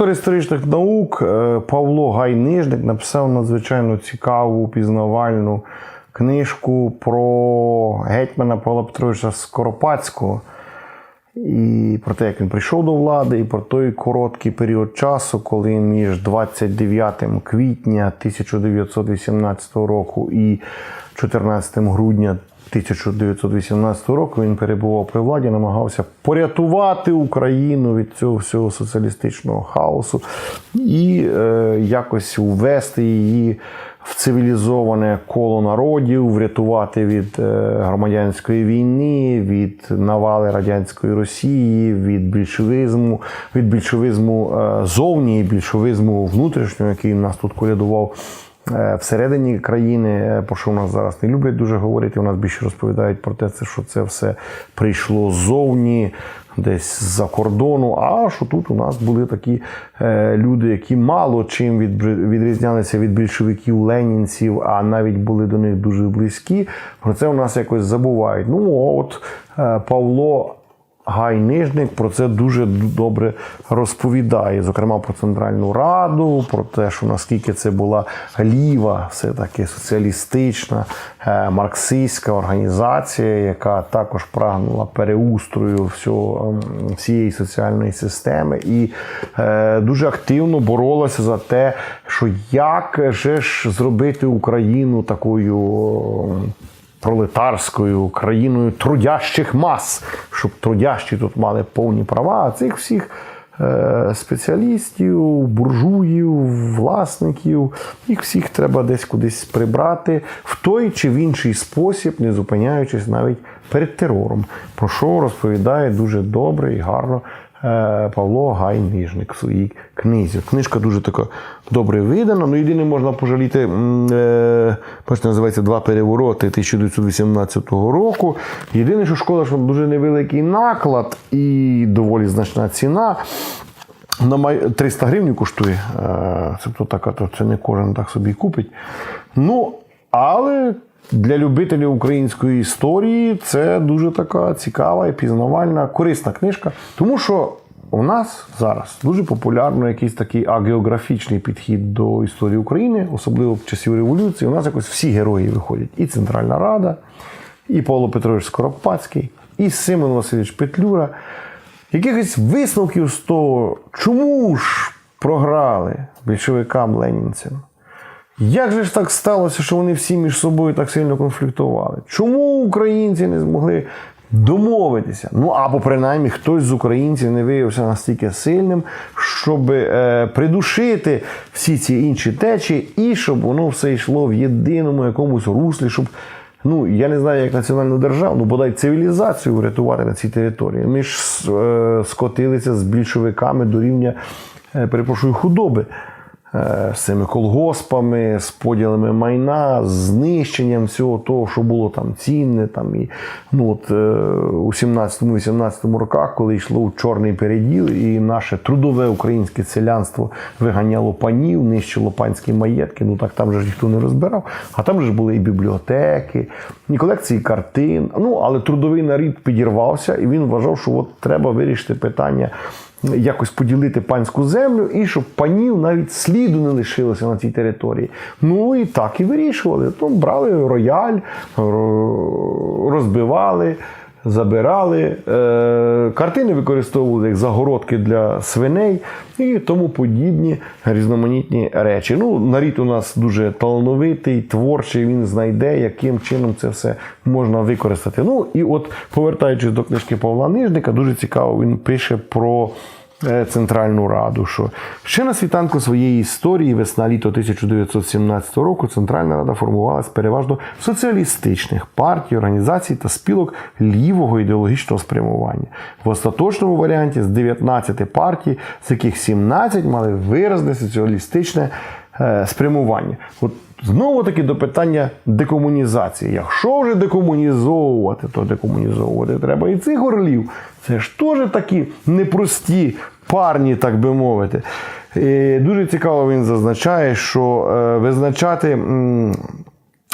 Доктор історичних наук е, Павло Гайнижник написав надзвичайно цікаву пізнавальну книжку про гетьмана Павла Петровича Скоропадського. І про те, як він прийшов до влади, і про той короткий період часу, коли між 29 квітня 1918 року і 14 грудня 1918 року він перебував при владі, намагався порятувати Україну від цього всього соціалістичного хаосу і е, якось ввести її в цивілізоване коло народів, врятувати від е, громадянської війни, від навали радянської Росії, від більшовизму, від більшовизму е, зовні і більшовизму внутрішнього, який нас тут колядував. Е, Всередині країни, е, про що в нас зараз не люблять дуже говорити. У нас більше розповідають про те, що це все прийшло ззовні, десь з-за кордону. А що тут у нас були такі е, люди, які мало чим відрізнялися від більшовиків, ленінців, а навіть були до них дуже близькі. Про це у нас якось забувають. Ну от е, Павло. Гайнижник про це дуже добре розповідає, зокрема про Центральну Раду, про те, що наскільки це була ліва, все-таки соціалістична, е, марксистська організація, яка також прагнула переустрою всього, ем, всієї соціальної системи, і е, дуже активно боролася за те, що як же ж зробити Україну такою. Пролетарською країною трудящих мас, щоб трудящі тут мали повні права, а цих всіх е, спеціалістів, буржуїв, власників, їх всіх треба десь кудись прибрати в той чи в інший спосіб, не зупиняючись навіть перед терором, про що розповідає дуже добре і гарно. Е, Павло Гайнижник в своїй книзі. Книжка дуже така добре видана. Ну, єдине можна пожаліти, е, бачите, називається Два перевороти 1918 року. Єдине, що шкода, що дуже невеликий наклад і доволі значна ціна. На май- 300 гривень коштує. Е, Тобто така, то це не кожен так собі купить. Ну, але для любителів української історії це дуже така цікава і пізнавальна, корисна книжка. Тому що у нас зараз дуже популярно якийсь такий агеографічний підхід до історії України, особливо в часів революції. У нас якось всі герої виходять. І Центральна Рада, і Павло Петрович Скоропадський, і Симон Васильович Петлюра. Якихось висновків з того, чому ж програли більшовикам ленінцям? Як же ж так сталося, що вони всі між собою так сильно конфліктували? Чому українці не змогли домовитися? Ну або принаймні хтось з українців не виявився настільки сильним, щоб е, придушити всі ці інші течії, і щоб воно все йшло в єдиному якомусь руслі, щоб. Ну, я не знаю, як національну державу, ну бодай цивілізацію врятувати на цій території. Ми ж е, скотилися з більшовиками до рівня, е, перепрошую, худоби. Е, з цими колгоспами, з поділами майна, з знищенням всього того, що було там цінне. Там, і, ну, от, е, у 17-18 роках, коли йшло у чорний переділ, і наше трудове українське селянство виганяло панів, нищило панські маєтки, ну так там же ж ніхто не розбирав. А там же ж були і бібліотеки, і колекції картин. Ну, але трудовий нарід підірвався, і він вважав, що от треба вирішити питання якось поділити панську землю, і щоб панів навіть сліду не лишилося на цій території. Ну і так і вирішували. Ну, брали рояль, розбивали. Забирали, е, картини використовували як загородки для свиней і тому подібні різноманітні речі. Ну, нарід у нас дуже талановитий, творчий, він знайде, яким чином це все можна використати. Ну і от, повертаючись до книжки Павла Нижника, дуже цікаво, він пише про. Е, Центральну Раду, що ще на світанку своєї історії весна-літо 1917 року Центральна Рада формувалася переважно соціалістичних партій, організацій та спілок лівого ідеологічного спрямування. В остаточному варіанті з 19 партій, з яких 17 мали виразне соціалістичне спрямування. От Знову таки до питання декомунізації. Якщо вже декомунізовувати, то декомунізовувати треба і цих орлів. Це ж теж такі непрості парні, так би мовити. І дуже цікаво він зазначає, що е, визначати.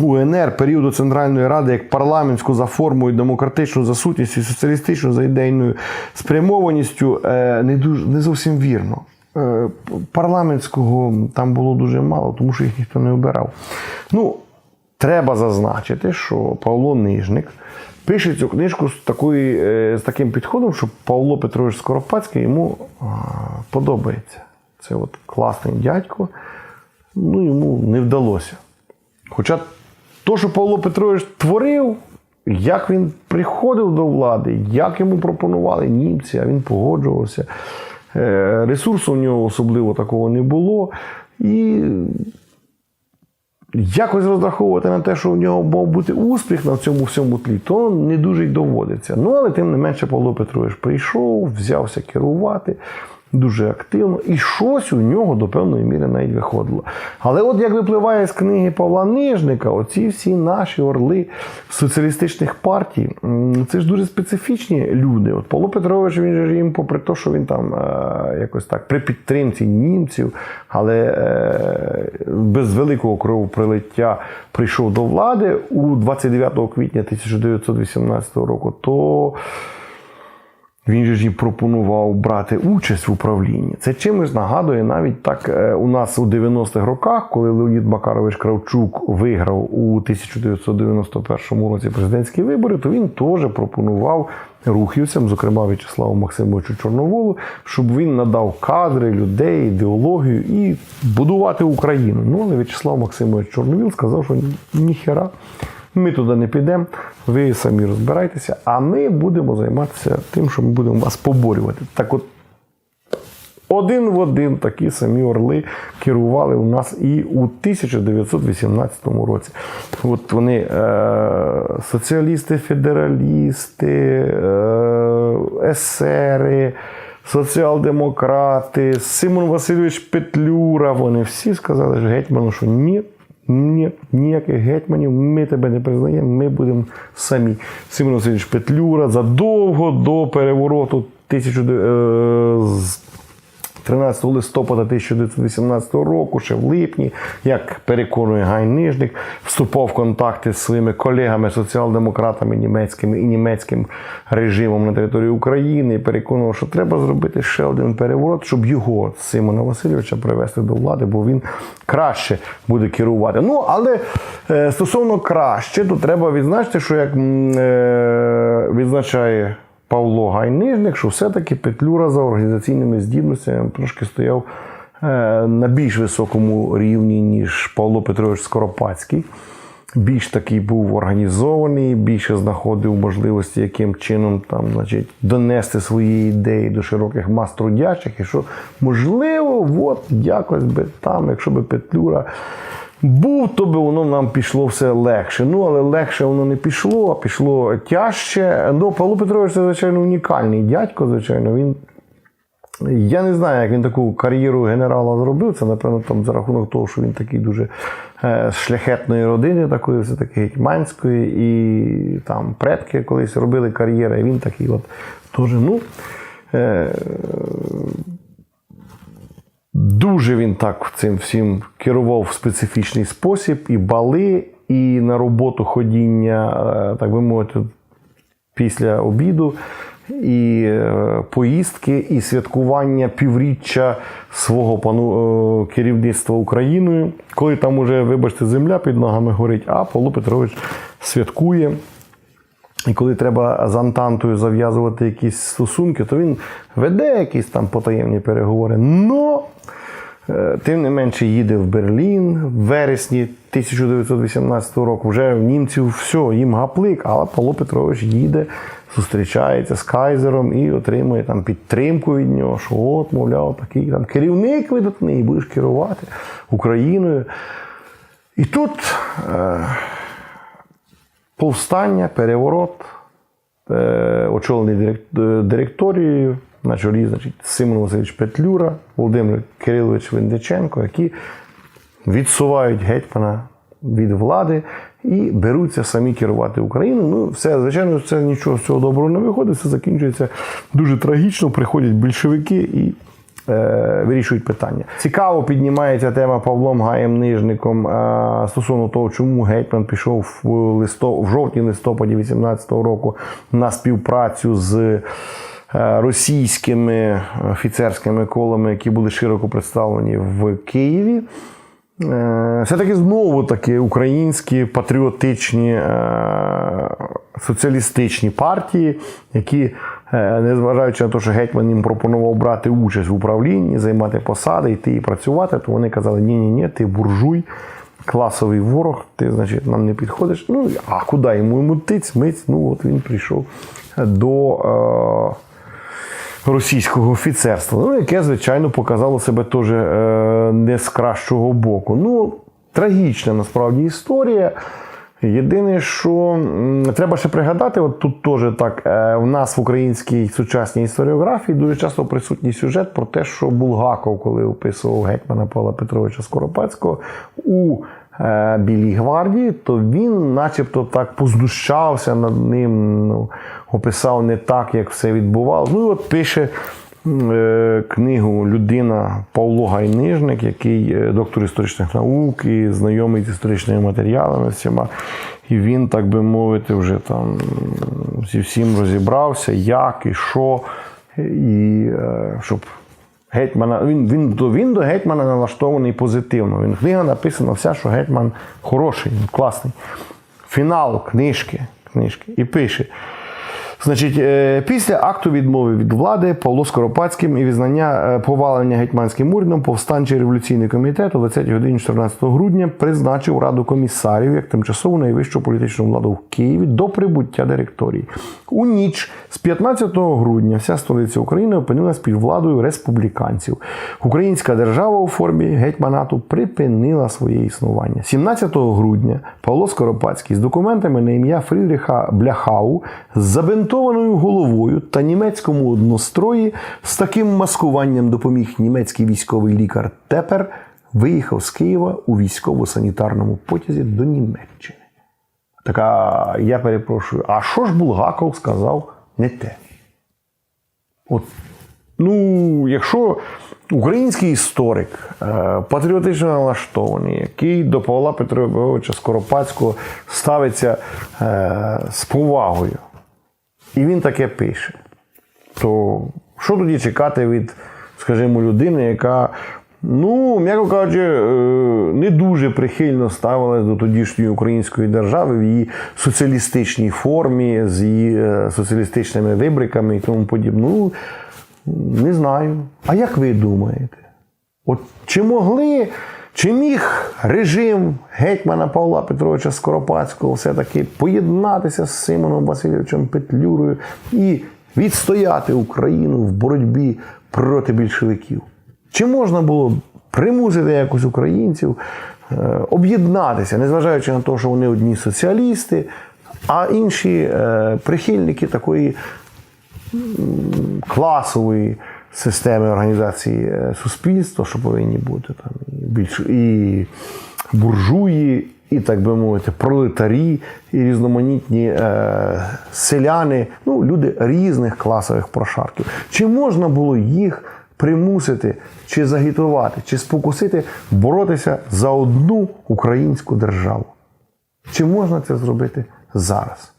УНР періоду Центральної Ради як парламентську за формою, демократичну за сутністю, соціалістичну за ідейною спрямованістю е, не дуже не зовсім вірно. Е, парламентського там було дуже мало, тому що їх ніхто не обирав. Ну, треба зазначити, що Павло Нижник пише цю книжку з, такої, е, з таким підходом, що Павло Петрович Скоропадський йому подобається. Це от класний дядько, ну йому не вдалося. Хоча то, що Павло Петрович творив, як він приходив до влади, як йому пропонували німці, а він погоджувався. Е, Ресурсу у нього особливо такого не було. І якось розраховувати на те, що у нього мав бути успіх на цьому всьому тлі, то не дуже й доводиться. Ну, але тим не менше Павло Петрович прийшов, взявся керувати дуже активно, і щось у нього до певної міри навіть виходило. Але от як випливає з книги Павла Нижника, оці всі наші орли соціалістичних партій, це ж дуже специфічні люди. От Павло Петрович, він же їм, попри те, що він там е, якось так при підтримці німців, але е, без великого кровопролиття прийшов до влади у 29 квітня 1918 року, то він же ж і пропонував брати участь в управлінні. Це чимось нагадує навіть так е, у нас у 90-х роках, коли Леонід Макарович Кравчук виграв у 1991 році президентські вибори, то він теж пропонував рухівцям, зокрема В'ячеславу Максимовичу Чорноволу, щоб він надав кадри, людей, ідеологію і будувати Україну. Ну, але В'ячеслав Максимович Чорновіл сказав, що ніхера. Ми туди не підемо, ви самі розбирайтеся, а ми будемо займатися тим, що ми будемо вас поборювати. Так от, один в один такі самі орли керували у нас і у 1918 році. От вони е, соціалісти, федералісти, е, есери, соціал-демократи, Симон Васильович Петлюра. Вони всі сказали що гетьману, що ні. Ні, ніяких гетьманів, ми тебе не признаємо, ми будемо самі. Симон Петлюра задовго до перевороту 1000, е, з 13 листопада 1918 року, ще в липні, як переконує Гай Нижник, вступав в контакти з своїми колегами, соціал-демократами німецькими і німецьким режимом на території України і переконував, що треба зробити ще один переворот, щоб його Симона Васильовича привести до влади, бо він краще буде керувати. Ну, але е, стосовно краще, то треба відзначити, що як е, відзначає. Павло Гайнижник, що все-таки Петлюра за організаційними здібностями трошки стояв е, на більш високому рівні, ніж Павло Петрович Скоропадський. Більш такий був організований, більше знаходив можливості, яким чином там, значить, донести свої ідеї до широких мас трудячих. І що, можливо, от якось би там, якщо би Петлюра був, то би воно нам пішло все легше. Ну, але легше воно не пішло, а пішло тяжче. Ну, Павло Петрович це, звичайно, унікальний дядько, звичайно. Він. Я не знаю, як він таку кар'єру генерала зробив. Це, напевно, там за рахунок того, що він такий дуже е, шляхетної родини, такої все-таки гетьманської, і там предки колись робили кар'єри, він такий от теж, ну. Дуже він так цим всім керував в специфічний спосіб, і бали, і на роботу ходіння, е, так би мовити, після обіду, і е, поїздки, і святкування півріччя свого пану е, керівництва Україною, коли там уже, вибачте, земля під ногами горить, а Павло Петрович святкує. І коли треба з Антантою зав'язувати якісь стосунки, то він веде якісь там потаємні переговори. Но тим не менше їде в Берлін в вересні 1918 року. Вже в німців все, їм гаплик, але Павло Петрович їде, зустрічається з Кайзером і отримує там підтримку від нього, що от, мовляв, такий там керівник видатний, будеш керувати Україною. І тут. Е, повстання, переворот, е, очолений е, директорією на чолі, значить, Симон Васильович Петлюра, Володимир Кирилович Вендиченко, які відсувають гетьмана від влади і беруться самі керувати Україною. Ну, все, звичайно, це нічого з цього доброго не виходить, все закінчується дуже трагічно. Приходять більшовики і е, вирішують питання. Цікаво піднімається тема Павлом Гаєм Нижником е, стосовно того, чому гетьман пішов в, листо, в жовтні листопаді 18-го року на співпрацю з російськими офіцерськими колами, які були широко представлені в Києві. Е, Все-таки знову таки українські патріотичні е, соціалістичні партії, які, е, незважаючи на те, що гетьман їм пропонував брати участь в управлінні, займати посади, йти і працювати, то вони казали: ні, ні, ні, ти буржуй, класовий ворог, ти, значить, нам не підходиш. Ну, а куди йому йому тиць, миць? Ну, от він прийшов до. Російського офіцерства, ну, яке, звичайно, показало себе теж е, не з кращого боку. Ну, трагічна насправді історія. Єдине, що треба ще пригадати, от тут теж так, е, в нас в українській сучасній історіографії дуже часто присутній сюжет про те, що Булгаков, коли описував гетьмана Павла Петровича Скоропадського у Білій гвардії, то він, начебто, так познущався над ним, ну, описав не так, як все відбувалося. Ну, і от пише е, книгу людина Павло Гайнижник, який е, доктор історичних наук і знайомий з історичними матеріалами всіма. І він, так би мовити, вже там зі всім розібрався, як і що, і е, щоб гетьмана. Він, він, до- він до гетьмана налаштований позитивно. Він, книга написана вся, що гетьман хороший, класний. Фінал книжки, книжки. І пише. Значить, е, після акту відмови від влади Павло Скоропадським і визнання е, повалення гетьманським урядом повстанчий революційний комітет о 20 годині 14 грудня призначив раду комісарів як тимчасову найвищу політичну владу в Києві до прибуття директорії. У ніч з 15 грудня вся столиця України опинилась під владою республіканців. Українська держава у формі гетьманату припинила своє існування. 17 грудня Павло Скоропадський з документами на ім'я Фрідріха Бляхау з забинтованою головою та німецькому однострої з таким маскуванням допоміг німецький військовий лікар Тепер виїхав з Києва у військово-санітарному потязі до Німеччини. Така, я перепрошую, а що ж Булгаков сказав не те? От, ну, якщо український історик, е, патріотично налаштований, який до Павла Петровича Скоропадського ставиться е, з повагою, і він таке пише, то що тоді чекати від, скажімо, людини, яка, ну, м'яко кажучи, е, не дуже прихильно ставилась до тодішньої української держави в її соціалістичній формі, з її е, соціалістичними вибриками і тому подібне. Ну, не знаю. А як ви думаєте? От чи могли, чи міг режим гетьмана Павла Петровича Скоропадського все-таки поєднатися з Симоном Васильовичем Петлюрою і відстояти Україну в боротьбі проти більшовиків? Чи можна було примусити якось українців е, об'єднатися, незважаючи на те, що вони одні соціалісти, а інші е, прихильники такої класової системи організації е, суспільства, що повинні бути там більш і буржуї, і так би мовити, пролетарі, і різноманітні е, селяни, ну, люди різних класових прошарків. Чи можна було їх примусити, чи загітувати, чи спокусити боротися за одну українську державу? Чи можна це зробити зараз?